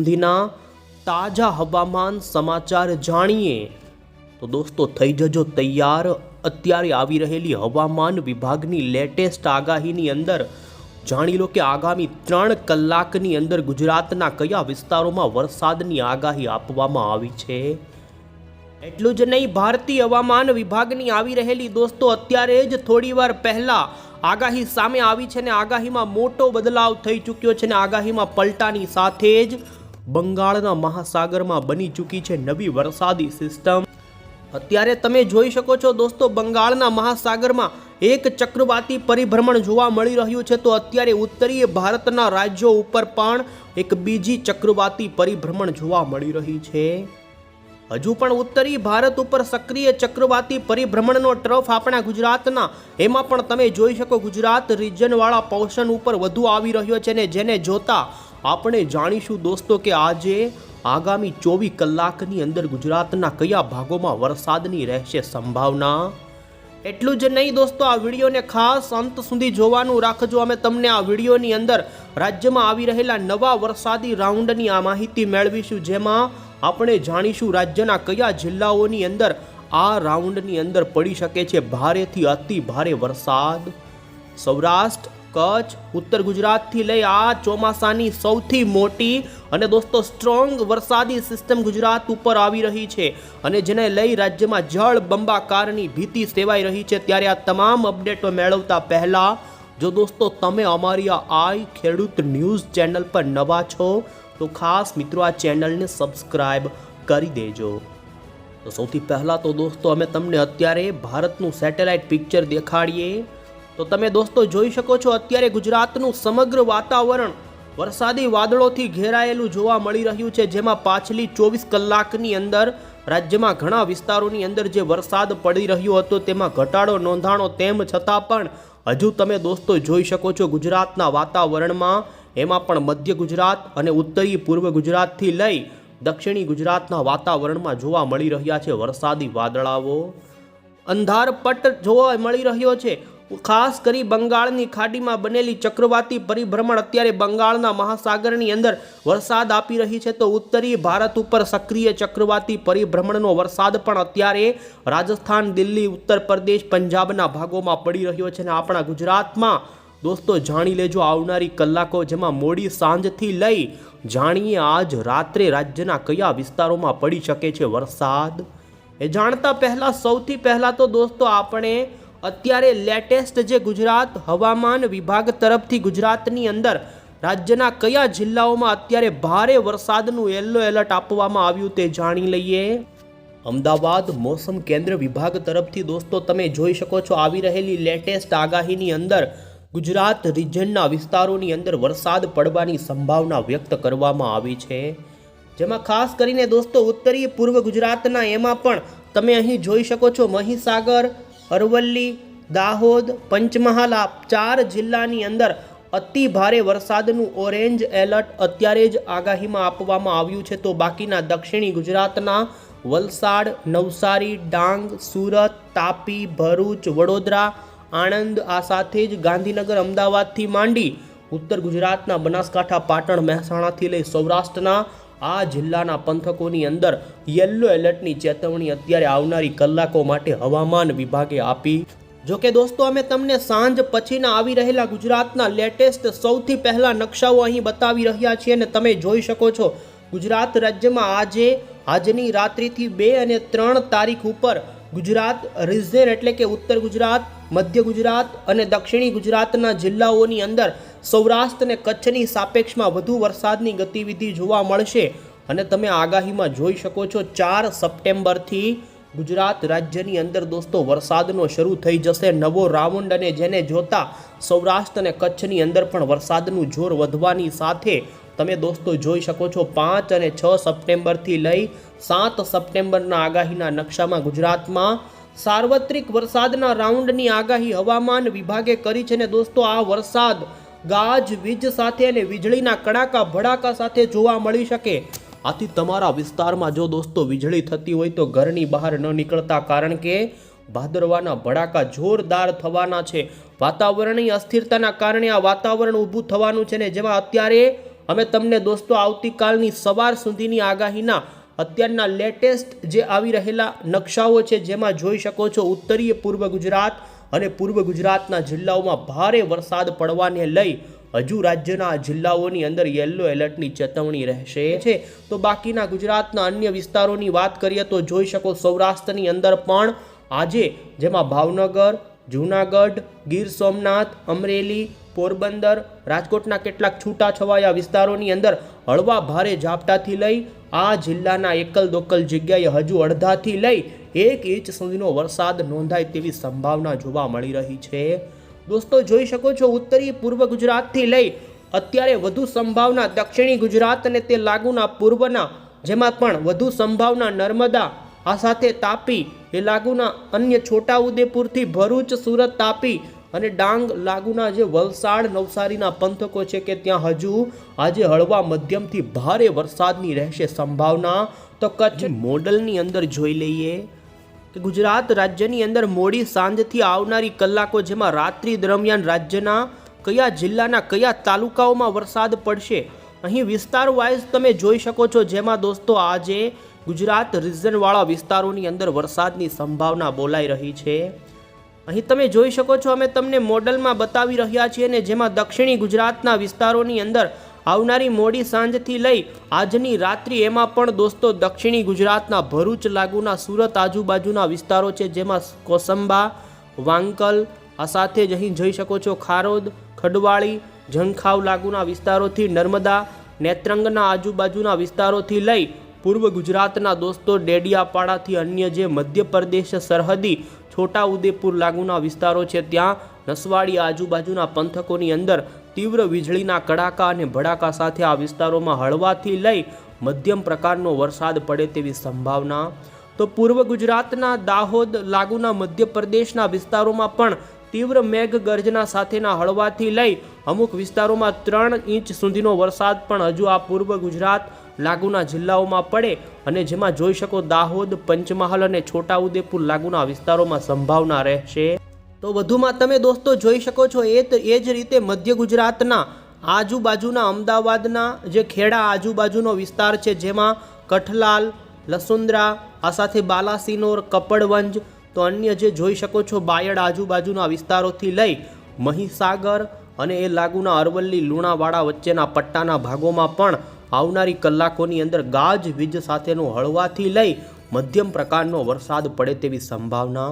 સુધીના તાજા હવામાન સમાચાર જાણીએ તો દોસ્તો થઈ જજો તૈયાર. અત્યારે આવી રહેલી હવામાન વિભાગની લેટેસ્ટ આગાહીની અંદર જાણી લો કે આગામી ત્રણ કલાકની અંદર ગુજરાતના કયા વિસ્તારોમાં વરસાદની આગાહી આપવામાં આવી છે? એટલું જ નહીં, ભારતીય હવામાન વિભાગની આવી રહેલી દોસ્તો અત્યારે જ થોડી વાર પહેલા આગાહી સામે આવી છે ને આગાહીમાં મોટો બદલાવ થઈ ચૂક્યો છે ને આગાહીમાં પલટાની સાથે જ બંગાળના મહાસાગરમાં બની ચૂકી છે નવી વરસાદી સિસ્ટમ. અત્યારે તમે જોઈ શકો છો દોસ્તો, બંગાળના મહાસાગરમાં એક ચક્રવાતી પરિભ્રમણ જોવા મળી રહ્યું છે. તો અત્યારે ઉત્તરીય ભારતના રાજ્યો ઉપર પણ એક બીજી ચક્રવાતી પરિભ્રમણ જોવા મળી રહી છે. હજુ પણ ઉત્તરી ભારત ઉપર સક્રિય ચક્રવાતી પરિભ્રમણનો ટ્રફ આપણા ગુજરાતના. એમાં પણ તમે જોઈ શકો ગુજરાત રિજનવાળા પોર્શન ઉપર વધુ આવી રહ્યો છે ને જેને જોતા આપણે જાણીશું દોસ્તો કે આજે આગામી ચોવીસ કલાકની અંદર ગુજરાતના કયા ભાગોમાં વરસાદની રહેશે સંભાવના? એટલું જ નહીં દોસ્તો, આ વિડીયોને ખાસ અંત સુધી જોવાનું રાખજો. અમે તમને આ વિડીયોની અંદર રાજ્યમાં આવી રહેલા નવા વરસાદી રાઉન્ડની આ માહિતી મેળવીશું, જેમાં આપણે જાણીશું રાજ્યના કયા જિલ્લાઓની અંદર આ રાઉન્ડની અંદર પડી શકે છે. ભારેથી અતિ ભારે વરસાદ. સૌરાષ્ટ્ર કચ્છ, ઉત્તર ગુજરાતથી લઈ આ ચોમાસાની સૌથી મોટી અને દોસ્તો સ્ટ્રોંગ વરસાદી સિસ્ટમ ગુજરાત ઉપર આવી રહી છે અને જેને લઈ રાજ્યમાં જળ બંબાકારની ભીતિ સેવાઈ રહી છે. ત્યારે આ તમામ અપડેટો મેળવતા પહેલાં જો દોસ્તો તમે અમારી આ આઈ ખેડૂત ન્યૂઝ ચેનલ પર નવા છો, તો ખાસ મિત્રો આ ચેનલને સબસ્ક્રાઈબ કરી દેજો. તો સૌથી પહેલાં તો દોસ્તો અમે તમને અત્યારે ભારતનું સેટેલાઇટ પિક્ચર દેખાડીએ. તો તમે દોસ્તો જોઈ શકો છો અત્યારે ગુજરાતનું સમગ્ર વાતાવરણ વરસાદી વાદળોથી ઘેરાયેલું જોવા મળી રહ્યું છે, જેમાં પાછલી ચોવીસ કલાકની અંદર રાજ્યમાં ઘણા વિસ્તારોની અંદર જે વરસાદ પડી રહ્યો હતો તેમાં ઘટાડો નોંધાણો તેમ છતાં પણ હજુ તમે દોસ્તો જોઈ શકો છો ગુજરાતના વાતાવરણમાં, એમાં પણ મધ્ય ગુજરાત અને ઉત્તરી પૂર્વ ગુજરાતથી લઈ દક્ષિણી ગુજરાતના વાતાવરણમાં જોવા મળી રહ્યા છે વરસાદી વાદળાઓ. અંધારપટ જોવા મળી રહ્યો છે. ખાસ કરી બંગાળની ખાડીમાં બનેલી ચક્રવાતી પરિભ્રમણ અત્યારે બંગાળના મહાસાગરની અંદર વરસાદ આપી રહી છે તો ઉત્તરી ભારત ઉપર સક્રિય ચક્રવાતી પરિભ્રમણનો વરસાદ પણ અત્યારે રાજસ્થાન, દિલ્હી, ઉત્તર પ્રદેશ, પંજાબના ભાગોમાં પડી રહ્યો છે અને આપણા ગુજરાતમાં, દોસ્તો, જાણી લેજો આવનારી કલાકો જેમાં મોડી સાંજથી લઈ જાણીએ આજ રાત્રે રાજ્યના કયા વિસ્તારોમાં પડી શકે છે વરસાદ. એ જાણતા પહેલાં, સૌથી પહેલાં તો દોસ્તો, આપણે અત્યારે લેટેસ્ટ જે ગુજરાત હવામાન વિભાગ તરફથી ગુજરાતની અંદર રાજ્યના કયા જિલ્લાઓમાં અત્યારે ભારે વરસાદનું યલો એલર્ટ આપવામાં આવ્યું તે જાણી લઈએ. અમદાવાદ મોસમ કેન્દ્ર વિભાગ તરફથી દોસ્તો તમે જોઈ શકો છો આવી રહેલી લેટેસ્ટ આગાહીની અંદર ગુજરાત રિજનના વિસ્તારોની અંદર વરસાદ પડવાની સંભાવના વ્યક્ત કરવામાં આવી છે. જેમાં ખાસ કરીને દોસ્તો ઉત્તરીય પૂર્વ ગુજરાતના એમાં પણ તમે અહીં જોઈ શકો છો મહીસાગર અરવલ્લી, દાહોદ, પંચમહાલ, આ ચાર જિલ્લાની અંદર અતિ ભારે વરસાદનું ઓરેન્જ એલર્ટ અત્યારે જ આગાહીમાં આપવામાં આવ્યું છે. તો બાકીના દક્ષિણી ગુજરાતના વલસાડ, નવસારી, ડાંગ, સુરત, તાપી, ભરૂચ, વડોદરા, આણંદ, આ સાથે જ ગાંધીનગર, અમદાવાદથી માંડી ઉત્તર ગુજરાતના બનાસકાંઠા, પાટણ, મહેસાણાથી લઈ સૌરાષ્ટ્રના આ જિલ્લાના પંથકોની અંદર યલો એલર્ટની ચેતવણી અત્યારે આવનારી કલાકો માટે હવામાન વિભાગે આપી. જો કે દોસ્તો, અમે તમને સાંજ પછીના આવી રહેલા ગુજરાતના લેટેસ્ટ સૌથી પહેલા નકશાઓ અહીં બતાવી રહ્યા છીએ અને તમે જોઈ શકો છો, ગુજરાત રાજ્યમાં આજે, આજની રાત્રિથી બે અને ત્રણ તારીખ ઉપર ગુજરાત રિઝન એટલે કે ઉત્તર ગુજરાત મધ્ય ગુજરાત અને દક્ષિણી ગુજરાતના જિલ્લાઓની અંદર સૌરાષ્ટ્ર અને કચ્છની સાપેક્ષમાં વધુ વરસાદની ગતિવિધિ જોવા મળશે. અને તમે આગાહીમાં જોઈ શકો છો, ચાર સપ્ટેમ્બરથી ગુજરાત રાજ્યની અંદર દોસ્તો વરસાદનો શરૂ થઈ જશે. નવો રાઉન્ડ અને જેને જોતા સૌરાષ્ટ્ર અને કચ્છની અંદર પણ વરસાદનું જોર વધવાની સાથે તમે દોસ્તો જોઈ શકો છો, પાંચ અને છ સપ્ટેમ્બરથી લઈ સાત સપ્ટેમ્બરના આગાહીના નકશામાં ગુજરાતમાં સાર્વત્રિક વરસાદના રાઉન્ડની આગાહી હવામાન વિભાગે કરી છે ને દોસ્તો, આ વરસાદ ગાજ, વીજ સાથે અને વીજળીના કડાકા, ભડાકા સાથે જોવા મળી શકે. આથી તમારા વિસ્તારમાં જો દોસ્તો વીજળી થતી હોય તો ઘરની બહાર ન નીકળતા, કારણ કે ભાદરવાના ભડાકા જોરદાર થવાના છે. વાતાવરણની અસ્થિરતાના કારણે આ વાતાવરણ ઊભું થવાનું છે ને જેમાં અત્યારે અમે તમને દોસ્તો આવતીકાલની સવાર સુધીની આગાહીના અત્યારના લેટેસ્ટ જે આવી રહેલા નકશાઓ છે, જેમાં જોઈ શકો છો ઉત્તરીય પૂર્વ ગુજરાત અને પૂર્વ ગુજરાતના જિલ્લાઓમાં ભારે વરસાદ પડવાને લઈ હજુ રાજ્યના જિલ્લાઓની અંદર યલો એલર્ટની ચેતવણી રહેશે છે. તો બાકીના ગુજરાતના અન્ય વિસ્તારોની વાત કરીએ તો જોઈ શકો સૌરાષ્ટ્રની અંદર પણ આજે જેમાં ભાવનગર, જૂનાગઢ, ગીર સોમનાથ, અમરેલી પોરબંદર, રાજકોટના કેટલાક છૂટાછવાયા વિસ્તારોની અંદર હળવા ભારે ઝાપટાથી લઈ આ જિલ્લાના એકલ દોકલ જગ્યાએ હજુ અડધાથી લઈ એક ઇંચ સુધીનો વરસાદ નોંધાય તેવી સંભાવના જોવા મળી રહી છે. દોસ્તો, જોઈ શકો છો, ઉત્તરી પૂર્વ ગુજરાતથી લઈ અત્યારે વધુ સંભાવના દક્ષિણી ગુજરાત અને તે લાગુના પૂર્વના, જેમાં પણ વધુ સંભાવના નર્મદા, આ સાથે તાપી, એ લાગુના અન્ય છોટાઉદેપુરથી ભરૂચ, સુરત તાપી અને ડાંગ લાગુના જે વલસાડ, નવસારીના પંથકો છે કે ત્યાં હજુ આજે હળવા મધ્યમથી ભારે વરસાદની રહેશે સંભાવના. તો કચ્છ મોડલની અંદર જોઈ લઈએ કે ગુજરાત રાજ્યની અંદર મોડી સાંજથી આવનારી કલાકો જેમાં રાત્રિ દરમિયાન રાજ્યના કયા જિલ્લાના કયા તાલુકાઓમાં વરસાદ પડશે, અહીં વિસ્તાર વાઇઝ તમે જોઈ શકો છો. જેમાં દોસ્તો આજે ગુજરાત રિઝનવાળા વિસ્તારોની અંદર વરસાદની સંભાવના બોલાઈ રહી છે. અહીં તમે જોઈ શકો છો, અમે તમને મોડલમાં બતાવી રહ્યા છીએ ને જેમાં દક્ષિણી ગુજરાતના વિસ્તારોની અંદર આવનારી મોડી સાંજથી લઈ આજની રાત્રિ એમાં પણ દોસ્તો દક્ષિણી ગુજરાતના ભરૂચ, લાગુના, સુરત, આજુબાજુના વિસ્તારો છે, જેમાં કોસંબા, વાંકલ, આ સાથે જ અહીં જોઈ શકો છો ખારોદ, ખડવાળી, ઝંખાવ લાગુના વિસ્તારોથી નર્મદા, નેત્રંગના આજુબાજુના વિસ્તારોથી લઈ પૂર્વ ગુજરાતના દોસ્તો ડેડિયાપાડાથી અન્ય જે મધ્યપ્રદેશ સરહદી છોટાઉદેપુર લાગુના વિસ્તારો છે. ત્યાં નસવાડી આજુબાજુના પંથકોની અંદર તીવ્ર વીજળીના કડાકા અને ભડાકા સાથે આ વિસ્તારોમાં હળવાથી લઈ મધ્યમ પ્રકારનો વરસાદ પડે તેવી સંભાવના. તો પૂર્વ ગુજરાતના દાહોદ, લાગુના મધ્યપ્રદેશના વિસ્તારોમાં પણ તીવ્ર મેઘ ગર્જના સાથેના હળવાથી લઈ અમુક વિસ્તારોમાં ત્રણ ઇંચ સુધીનો વરસાદ પણ હજુ આ પૂર્વ ગુજરાત લાગુના જિલ્લાઓમાં પડે અને જેમાં જોઈ શકો દાહોદ, પંચમહાલ અને છોટાઉદેપુર લાગુના વિસ્તારોમાં સંભાવના રહેશે. તો વધુમાં તમે દોસ્તો જોઈ શકો છો એ એ જ રીતે મધ્ય ગુજરાતના આજુબાજુના અમદાવાદના જે ખેડા આજુબાજુનો વિસ્તાર છે જેમાં કઠલાલ, લસુંદ્રા, આ સાથે બાલાસિનોર, કપડવંજ, તો અન્ય જે જોઈ શકો છો બાયડ આજુબાજુના વિસ્તારોથી લઈ મહીસાગર અને એ લાગુના અરવલ્લી, લુણાવાડા વચ્ચેના પટ્ટાના ભાગોમાં પણ આવનારી કલાકોની અંદર ગાજ વીજ સાથેનો હળવાથી લઈ મધ્યમ પ્રકારનો વરસાદ પડે તેવી સંભાવના.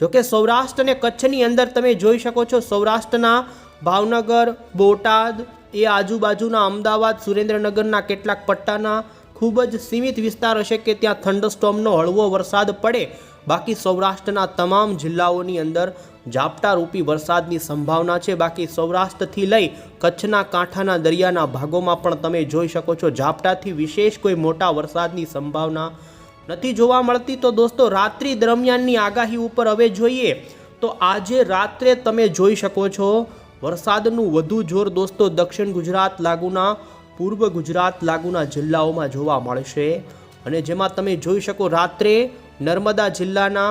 જોકે સૌરાષ્ટ્ર અને કચ્છની અંદર તમે જોઈ શકો છો, સૌરાષ્ટ્રના ભાવનગર, બોટાદ, એ આજુબાજુના અમદાવાદ, સુરેન્દ્રનગરના કેટલાક પટ્ટાના ખૂબ જ સીમિત વિસ્તાર હશે કે ત્યાં થંડરસ્ટોમનો હળવો વરસાદ પડે. બાકી સૌરાષ્ટ્રના તમામ જિલ્લાઓની અંદર ઝાપટારૂપી વરસાદની સંભાવના છે. બાકી સૌરાષ્ટ્રથી લઈ કચ્છના કાંઠાના દરિયાના ભાગોમાં પણ તમે જોઈ શકો છો ઝાપટાથી વિશેષ કોઈ મોટા વરસાદની સંભાવના નથી જોવા મળતી. તો દોસ્તો, રાત્રિ દરમિયાનની આગાહી ઉપર હવે જોઈએ તો આજે રાત્રે તમે જોઈ શકો છો વરસાદનું વધુ જોર દોસ્તો દક્ષિણ ગુજરાત લાગુના, પૂર્વ ગુજરાત લાગુના જિલ્લાઓમાં જોવા મળશે. અને જેમાં તમે જોઈ શકો રાત્રે નર્મદા જિલ્લાના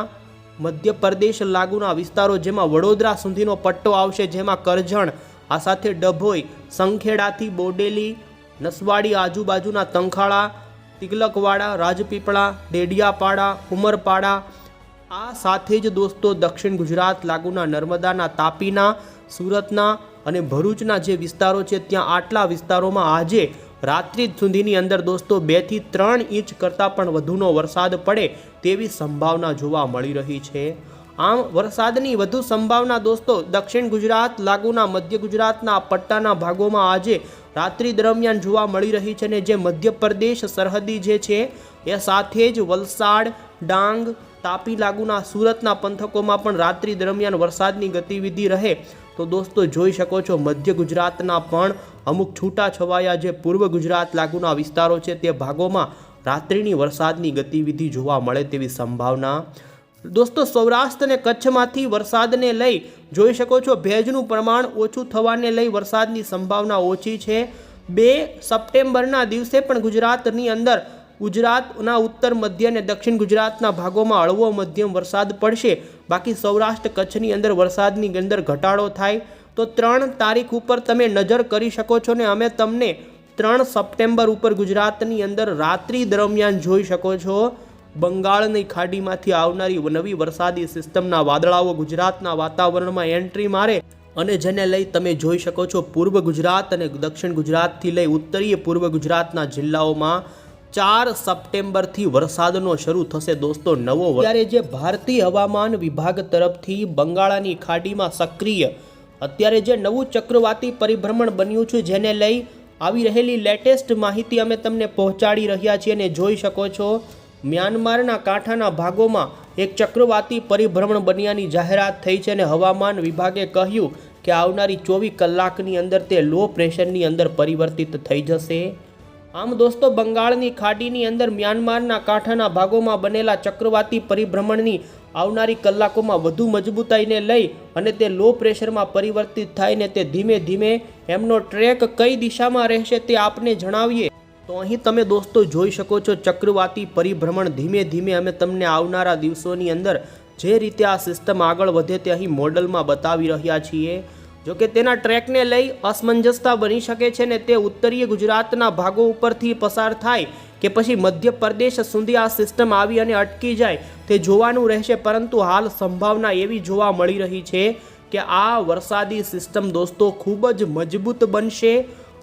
મધ્યપ્રદેશ લાગુના વિસ્તારો જેમાં વડોદરા સુધીનો પટ્ટો આવશે, જેમાં કરજણ, આ સાથે ડભોઈ, સંખેડાથી બોડેલી, નસવાડી આજુબાજુના તંખાળા, તિગલકવાડા, રાજપીપળા, ડેડિયાપાડા, ઉમરપાડા, આ સાથે જ દોસ્તો દક્ષિણ ગુજરાત લાગુના નર્મદાના તાપીના, સુરતના અને ભરૂચના જે વિસ્તારો છે, ત્યાં આટલા વિસ્તારોમાં આજે રાત્રિ સુધીની અંદર દોસ્તો બેથી ત્રણ ઇંચ કરતાં પણ વધુનો વરસાદ પડે તેવી સંભાવના જોવા મળી રહી છે. આમ વરસાદની વધુ સંભાવના દોસ્તો દક્ષિણ ગુજરાત, લાગુના મધ્ય ગુજરાતના પટ્ટાના ભાગોમાં આજે રાત્રિ દરમિયાન જોવા મળી રહી છે ને જે મધ્યપ્રદેશ સરહદી જે છે, એ સાથે જ વલસાડ, ડાંગ, તાપી, લાગુના, સુરતના પંથકોમાં પણ રાત્રિ દરમિયાન વરસાદની ગતિવિધિ રહે તો દોસ્તો જોઈ શકો છો, મધ્ય ગુજરાતના પણ અમુક છૂટા છવાયા જે પૂર્વ ગુજરાત લાગુના વિસ્તારો છે તે ભાગોમાં રાત્રિની વરસાદની ગતિવિધિ જોવા મળે તેવી સંભાવના. દોસ્તો સૌરાષ્ટ્ર અને કચ્છમાંથી વરસાદને લઈ જોઈ શકો છો, ભેજનું પ્રમાણ ઓછું થવાને લઈ વરસાદની સંભાવના ઓછી છે. બે સપ્ટેમ્બરના દિવસે પણ ગુજરાતની અંદર ગુજરાતના ઉત્તર, મધ્ય અને દક્ષિણ ગુજરાતના ભાગોમાં હળવો મધ્યમ વરસાદ પડશે. બાકી સૌરાષ્ટ્ર કચ્છની અંદર વરસાદની અંદર ઘટાડો થાય. તો ત્રણ તારીખ ઉપર તમે નજર કરી શકો છો ને અમે તમને ત્રણ સપ્ટેમ્બર ઉપર ગુજરાતની અંદર રાત્રિ દરમિયાન જોઈ શકો છો. બંગાળની ખાડીમાંથી આવનારી નવી વરસાદી સિસ્ટમના વાદળાઓ ગુજરાતના વાતાવરણમાં એન્ટ્રી મારે અને જેને લઈ તમે જોઈ શકો છો પૂર્વ ગુજરાત અને દક્ષિણ ગુજરાતથી લઈ ઉત્તરીય પૂર્વ ગુજરાતના જિલ્લાઓમાં ચાર સપ્ટેમ્બરથી વરસાદનો શરૂ થશે દોસ્તો, નવો ત્યારે જે ભારતીય હવામાન વિભાગ તરફથી બંગાળાની ખાડીમાં સક્રિય, અત્યારે જે નવું ચક્રવાતી પરિભ્રમણ બન્યું છે જેને લઈ આવી રહેલી લેટેસ્ટ માહિતી અમે તમને પહોંચાડી રહ્યા છીએ અને જોઈ શકો છો, મ્યાનમારના કાંઠાના ભાગોમાં એક ચક્રવાતી પરિભ્રમણ બન્યાની જાહેરાત થઈ છે અને હવામાન વિભાગે કહ્યું કે આવનારી ચોવીસ કલાકની અંદર તે લો પ્રેશરની અંદર પરિવર્તિત થઈ જશે. આમ દોસ્તો, બંગાળની ખાડીની અંદર મ્યાનમારના કાંઠાના ભાગોમાં બનેલા ચક્રવાતી પરિભ્રમણની આવનારી કલાકોમાં વધુ મજબૂતાઈને લઈ અને તે લો પ્રેશરમાં પરિવર્તિત થાય ને તે ધીમે ધીમે એમનો ટ્રેક કઈ દિશામાં રહેશે તે આપને જણાવીએ. તો અહીં તમે દોસ્તો જોઈ શકો છો ચક્રવાતી પરિભ્રમણ ધીમે ધીમે અમે તમને આવનારા દિવસોની અંદર જે રીતે આ સિસ્ટમ આગળ વધે તે અહીં મોડલમાં બતાવી રહ્યા છીએ. જો કે તેના ટ્રેકને લઈ અસમંજસતા બની શકે છે ને તે ઉત્તરીય ગુજરાતના ભાગો ઉપરથી પસાર થાય કે પછી મધ્યપ્રદેશ સુધી આ સિસ્ટમ આવી અને અટકી જાય તે જોવાનું રહેશે. પરંતુ હાલ સંભાવના એવી જોવા મળી રહી છે કે આ વરસાદી સિસ્ટમ દોસ્તો ખૂબ જ મજબૂત બનશે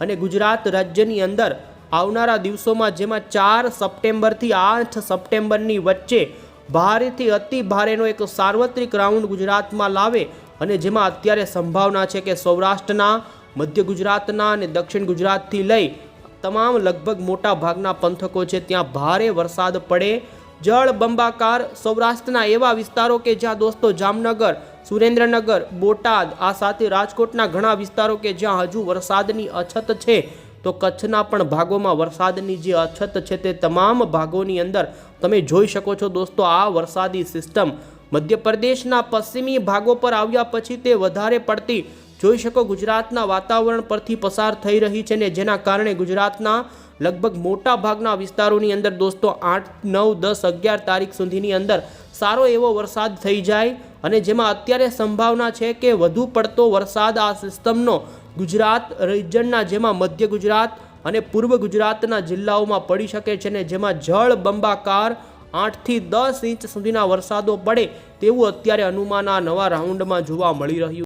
અને ગુજરાત રાજ્યની અંદર આવનારા દિવસોમાં જેમાં ચાર સપ્ટેમ્બરથી આઠ સપ્ટેમ્બરની વચ્ચે ભારેથી અતિ ભારેનો એક સાર્વત્રિક રાઉન્ડ ગુજરાતમાં લાવે અને જેમાં અત્યારે સંભાવના છે કે સૌરાષ્ટ્રના, મધ્ય ગુજરાતના અને દક્ષિણ ગુજરાતથી લઈ તમામ લગભગ મોટા ભાગના પંથકો છે, ત્યાં ભારે વરસાદ પડે. જળ બંબાકાર સૌરાષ્ટ્રના એવા વિસ્તારો કે જ્યાં દોસ્તો જામનગર, સુરેન્દ્રનગર, બોટાદ, આ સાથે રાજકોટના ઘણા વિસ્તારો કે જ્યાં હજુ વરસાદની અછત છે, તો કચ્છના પણ ભાગોમાં વરસાદની જે અછત છે તે તમામ ભાગોની અંદર તમે જોઈ શકો છો દોસ્તો, આ વરસાદી સિસ્ટમ મધ્યપ્રદેશના પશ્ચિમી ભાગો પર આવ્યા પછી તે વધારે પડતી, જોઈ શકો ગુજરાતના વાતાવરણ પરથી પસાર થઈ રહી છે ને જેના કારણે ગુજરાતના લગભગ મોટા ભાગના વિસ્તારોની અંદર દોસ્તો આઠ, નવ, દસ, અગિયાર તારીખ સુધીની અંદર સારો એવો વરસાદ થઈ જાય અને જેમાં અત્યારે સંભાવના છે કે વધુ પડતો વરસાદ આ સિસ્ટમનો ગુજરાત રિજનના જેમાં મધ્ય ગુજરાત અને પૂર્વ ગુજરાતના જિલ્લાઓમાં પડી શકે છે ને જેમાં જળ બંબાકાર આઠથી દસ ઇંચ સુધીના વરસાદો પડે તેવું અત્યારે અનુમાન આ નવા રાઉન્ડમાં જોવા મળી રહ્યું